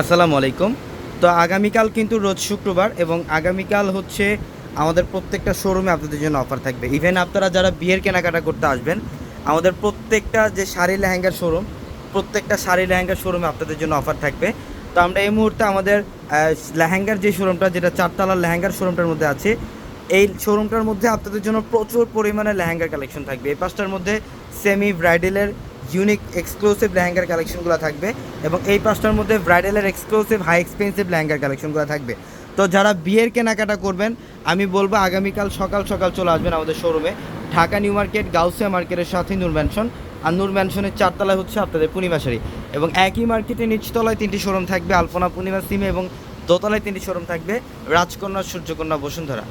আসসালামু আলাইকুম। তো আগামীকাল কিন্তু রোজ শুক্রবার এবং আগামীকাল হচ্ছে আমাদের প্রত্যেকটা শোরুমে আপনাদের জন্য অফার থাকবে। ইভেন আপনারা যারা বিয়ের কেনাকাটা করতে আসবেন, আমাদের প্রত্যেকটা যে শাড়ি লেহেঙ্গার শোরুম, প্রত্যেকটা শাড়ি লেহেঙ্গার শোরুমে আপনাদের জন্য অফার থাকবে। তো আমরা এই মুহূর্তে আমাদের লেহেঙ্গার যে শোরুমটা, যেটা চারতলার লেহেঙ্গার শোরুমটার মধ্যে আছে, এই শোরুমটার মধ্যে আপনাদের জন্য প্রচুর পরিমাণে লেহেঙ্গার কালেকশন থাকবে। এই পাঁচটার মধ্যে সেমি ব্রাইডালের ইউনিক এক্সক্লুসিভ লেহেঙ্গার কালেকশনগুলো থাকবে এবং এই পাঁচটার মধ্যে ব্রাইডালের এক্সক্লুসিভ হাই এক্সপেন্সিভ লেহেঙ্গার কালেকশনগুলো থাকবে। তো যারা বিয়ের কেনাকাটা করবেন, আমি বলব আগামীকাল সকাল সকাল চলে আসবেন আমাদের শোরুমে ঢাকা নিউ মার্কেট, গাউসিয়া মার্কেটের সাথে নূর ম্যানশন আর নূর ম্যানশনের চারতলায় হচ্ছে আপনাদের পূর্ণিমা শাড়ি। এবং একই মার্কেটে নিচতলায় তিনটি শোরুম থাকবে, আলপনা পূর্ণিমা, সিমে এবং দোতলায় তিনটি শোরুম থাকবে, রাজকন্যা, সূর্যকন্যা, বসুন্ধরা।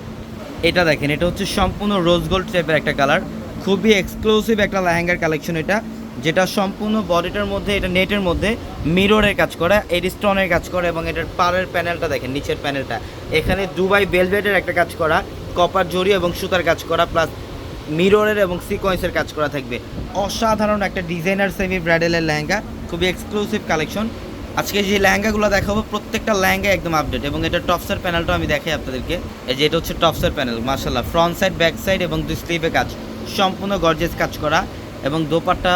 এটা দেখেন, এটা হচ্ছে সম্পূর্ণ রোজ গোল্ড টাইপের একটা কালার খুবই এক্সক্লুসিভ একটা লেহেঙ্গার কালেকশন এটা। যেটা সম্পূর্ণ বডিটার মধ্যে, এটা নেটের মধ্যে মিররের কাজ করা, এর স্টোনের কাজ করা এবং এটার পাড়ের প্যানেলটা দেখেন, নিচের প্যানেলটা। এখানে দুবাই বেলভেটের একটা কাজ করা, কপার জড়ি এবং সুতার কাজ করা, প্লাস মিররের এবং সিকোয়েন্সের কাজ করা থাকবে। অসাধারণ একটা ডিজাইনার সেমি ব্রাইডালের লেহেঙ্গা, খুবই এক্সক্লুসিভ কালেকশন আজকে যে লেহেঙ্গাগুলো দেখাবো, প্রত্যেকটা লেহেঙ্গা একদম আপডেট এবং এটা টপসের প্যানেলটা আমি দেখাই আপনাদেরকে। এই যে এটা হচ্ছে টপসের প্যানেল মার্শাল্লাহ ফ্রন্ট সাইড, ব্যাক সাইড এবং দুই স্লিভে কাজ, সম্পূর্ণ গর্জেস কাজ করা। এবং দোপাট্টা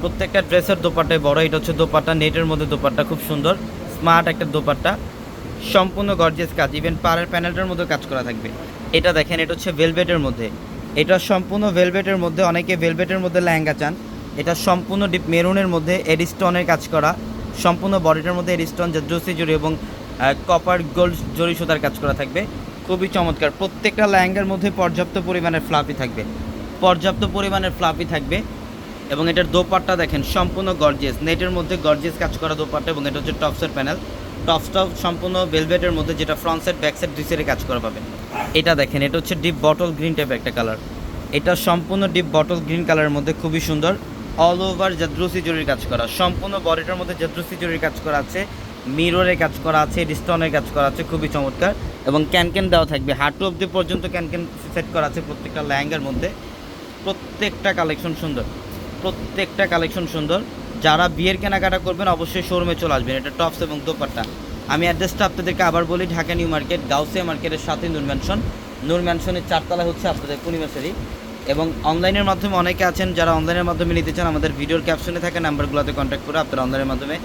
প্রত্যেকটা ড্রেসের দোপাট্টায় বড়, এটা হচ্ছে দোপাট্টা, নেটের মধ্যে দোপাট্টা খুব সুন্দর, স্মার্ট একটা দোপাট্টা, সম্পূর্ণ গর্জেস কাজ ইভেন পাড়ের প্যানেলটার মধ্যে কাজ করা থাকবে। এটা দেখেন, এটা হচ্ছে ভেলভেটের মধ্যে। এটা সম্পূর্ণ ভেলভেটের মধ্যে, অনেকে ভেলভেটের মধ্যে লেহেঙ্গা চান, এটা সম্পূর্ণ ডিপ মেরুনের মধ্যে এডিস্টনের কাজ করা, সম্পূর্ণ বডিটার মধ্যে এডিস্টন জাদ্রসি জড়ি এবং কপার গোল্ড জড়ি সুতার কাজ করা থাকবে। খুবই চমৎকার, প্রত্যেকটা লেহেঙ্গার মধ্যে পর্যাপ্ত পরিমাণের ফ্লাপি থাকবে। পর্যাপ্ত পরিমাণের ফ্লাপি থাকবে। এবং এটার দোপাট্টা দেখেন, সম্পূর্ণ গর্জেস নেটের মধ্যে গর্জেস কাজ করা দোপাট্টা এবং এটা হচ্ছে টপসের প্যানেল টপসটাও সম্পূর্ণ ভেলভেটের মধ্যে যেটা ফ্রন্ট সাইড ব্যাক সাইড দুই সাইডে কাজ করা পাবেন। এটা দেখেন, এটা হচ্ছে ডিপ বটল গ্রিন টাইপের একটা কালার এটা সম্পূর্ণ ডিপ বটল গ্রিন কালারের মধ্যে খুবই সুন্দর। অল ওভার জাদ্রুসি জরির কাজ করা। সম্পূর্ণ বডিটার মধ্যে জাদ্রুসি জরির কাজ করা আছে। মিররের কাজ করা আছে ডিস্টনের কাজ করা আছে, খুবই চমৎকার। এবং ক্যানক্যান দেওয়া থাকবে। হাঁটু অব্দি পর্যন্ত ক্যানক্যান সেট করা আছে প্রত্যেকটা লেহেঙ্গার মধ্যে। প্রত্যেকটা কালেকশন সুন্দর। প্রত্যেকটা কালেকশন সুন্দর। যারা বিয়ের কেনাকাটা করবেন, অবশ্যই শোরুমে চলে আসবেন। এটা টপস এবং দোপাট্টা। আমি অ্যাড্রেসটা আপনাদেরকে আবার বলি, ঢাকা নিউ মার্কেট গাউসিয়া মার্কেটের সাথে নূর ম্যানশন নূর ম্যানশনের চারতলা হচ্ছে আপনাদের পূর্ণিমাশারি এবং অনলাইনের মাধ্যমে অনেকে আছেন, যারা অনলাইনের মাধ্যমে নিতে চান, আমাদের ভিডিওর ক্যাপশনে থাকা নাম্বারগুলোতে কন্ট্যাক্ট করে আপনারা অনলাইনের মাধ্যমে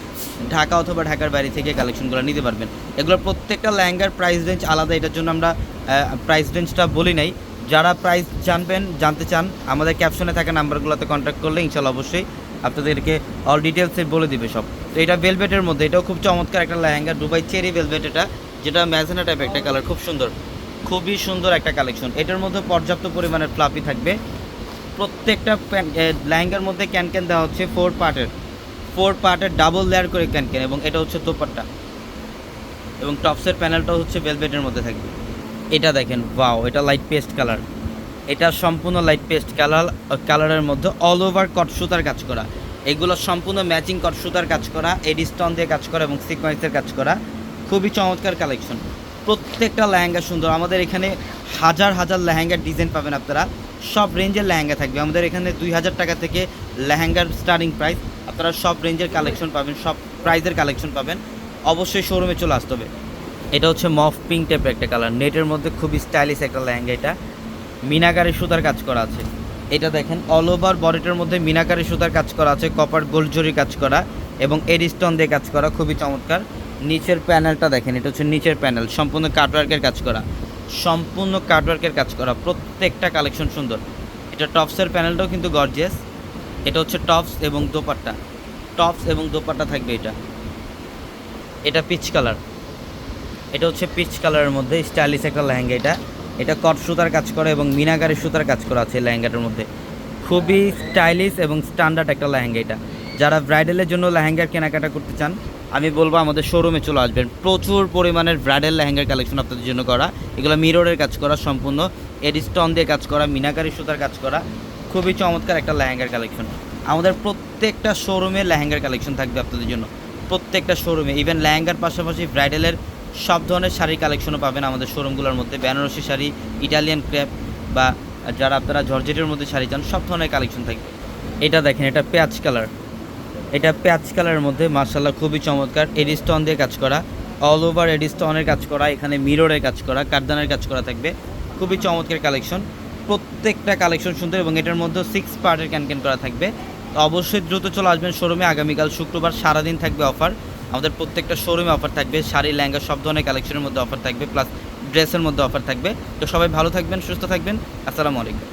ঢাকা অথবা ঢাকার বাইরে থেকে কালেকশনগুলো নিতে পারবেন। এগুলোর প্রত্যেকটা ল্যাঙ্গার প্রাইস রেঞ্জ আলাদা। এটার জন্য আমরা প্রাইস রেঞ্জটা বলি নাই। যারা প্রাইস জানবেন, জানতে চান, আমাদের ক্যাপশনে থাকা নাম্বারগুলোতে কন্ট্যাক্ট করলে ইনশাল্লাহ অবশ্যই আপনাদেরকে অল ডিটেলসে বলে দিবে সব। তো এটা ভেলভেটের মধ্যে, এটাও খুব চমৎকার একটা লেহেঙ্গা, দুবাই চেরি ভেলভেট এটা, যেটা ম্যাজেনা টাইপ একটা কালার খুব সুন্দর, খুবই সুন্দর একটা কালেকশন এটার মধ্যে পর্যাপ্ত পরিমাণের ফ্লাপি থাকবে। প্রত্যেকটা লেহেঙ্গার মধ্যে ক্যান ক্যান দেওয়া হচ্ছে ফোর পার্টের ফোর পার্টের ডাবল লেয়ার করে ক্যান ক্যান এবং এটা হচ্ছে দোপাট্টা। এবং টপসের প্যানেলটাও হচ্ছে ভেলভেটের মধ্যে থাকবে। এটা দেখেন ওয়াও এটা লাইট পেস্ট কালার এটা সম্পূর্ণ লাইট পেস্ট কালার কালারের মধ্যে অল ওভার কট সুতার কাজ করা। এগুলো সম্পূর্ণ ম্যাচিং কট সুতার কাজ করা এডিস্টন দিয়ে কাজ করা এবং সিকোয়েন্সের কাজ করা। খুবই চমৎকার কালেকশন প্রত্যেকটা লেহেঙ্গা সুন্দর। আমাদের এখানে হাজার হাজার লেহেঙ্গার ডিজাইন পাবেন আপনারা। সব রেঞ্জের লেহেঙ্গা থাকবে। আমাদের এখানে দুই হাজার টাকা থেকে লেহেঙ্গার স্টার্টিং প্রাইস আপনারা সব রেঞ্জের কালেকশন পাবেন, সব প্রাইজের কালেকশন পাবেন। অবশ্যই শোরুমে চলে আসতে হবে। এটা হচ্ছে মফ পিঙ্ক টাইপের একটা কালার নেটের মধ্যে খুবই স্টাইলিশ একটা লেহেঙ্গা এটা। মিনাকারি সুতার কাজ করা আছে। এটা দেখেন অল ওভার বডিটার মধ্যে মিনাকারি সুতার কাজ করা আছে কপার গোল্ড জরি কাজ করা এবং এডিস্টন দিয়ে কাজ করা, খুবই চমৎকার। নিচের প্যানেলটা দেখেন, এটা হচ্ছে নিচের প্যানেল সম্পূর্ণ কাটওয়ার্কের কাজ করা। সম্পূর্ণ কাটওয়ার্কের কাজ করা, প্রত্যেকটা কালেকশন সুন্দর। এটা টপসের প্যানেলটাও কিন্তু গর্জিয়াস এটা হচ্ছে টপস এবং দোপাট্টা। টপস এবং দোপাট্টা থাকবে এটা। এটা পিচ কালার এটা হচ্ছে পিচ কালারের মধ্যে, স্টাইলিশ একটা লেহেঙ্গা এটা। এটা কট সুতার কাজ করা এবং মিনাকারি সুতার কাজ করা আছে লেহেঙ্গাটার মধ্যে। খুবই স্টাইলিশ এবং স্ট্যান্ডার্ড একটা লেহেঙ্গা এটা। যারা ব্রাইডালের জন্য লেহেঙ্গার কেনাকাটা করতে চান, আমি বলব আমাদের শোরুমে চলে আসবেন। প্রচুর পরিমাণের ব্রাইডাল লেহেঙ্গার কালেকশন আপনাদের জন্য করা। এগুলো মিররের কাজ করা সম্পূর্ণ। এডিস্টন দিয়ে কাজ করা, মিনাকারি সুতার কাজ করা। খুবই চমৎকার একটা লেহেঙ্গার কালেকশন। আমাদের প্রত্যেকটা শোরুমে লেহেঙ্গার কালেকশন থাকবে আপনাদের জন্য। প্রত্যেকটা শোরুমে ইভেন লেহেঙ্গার পাশাপাশি ব্রাইডালের সব ধরনের শাড়ির কালেকশনও পাবেন আমাদের শোরুমগুলোর মধ্যে। বেনারসি শাড়ি, ইটালিয়ান ক্র্যাপ বা যারা আপনারা জর্জেটের মধ্যে শাড়ি চান, সব ধরনের কালেকশন থাকবে। এটা দেখেন, এটা প্যাচ কালার এটা প্যাচ কালারের মধ্যে মার্শাল্লাহ খুবই চমৎকার। এডিস্টন দিয়ে কাজ করা। অল ওভার এডিস্টনের কাজ করা, এখানে মিররের কাজ করা, কারদানের কাজ করা থাকবে। খুবই চমৎকার কালেকশন প্রত্যেকটা কালেকশন সুন্দর এবং এটার মধ্যে সিক্স পার্টের ক্যান ক্যান করা থাকবে। অবশ্যই দ্রুত চলে আসবেন শোরুমে আগামীকাল শুক্রবার সারাদিন থাকবে অফার আমাদের প্রত্যেকটা শোরুমে অফার থাকবে, শাড়ি ল্যাঙ্গা সব ধরনের কালেকশনের মধ্যে অফার থাকবে প্লাস ড্রেসের মধ্যে অফার থাকবে। তো সবাই ভালো থাকবেন, সুস্থ থাকবেন। আসসালামু আলাইকুম।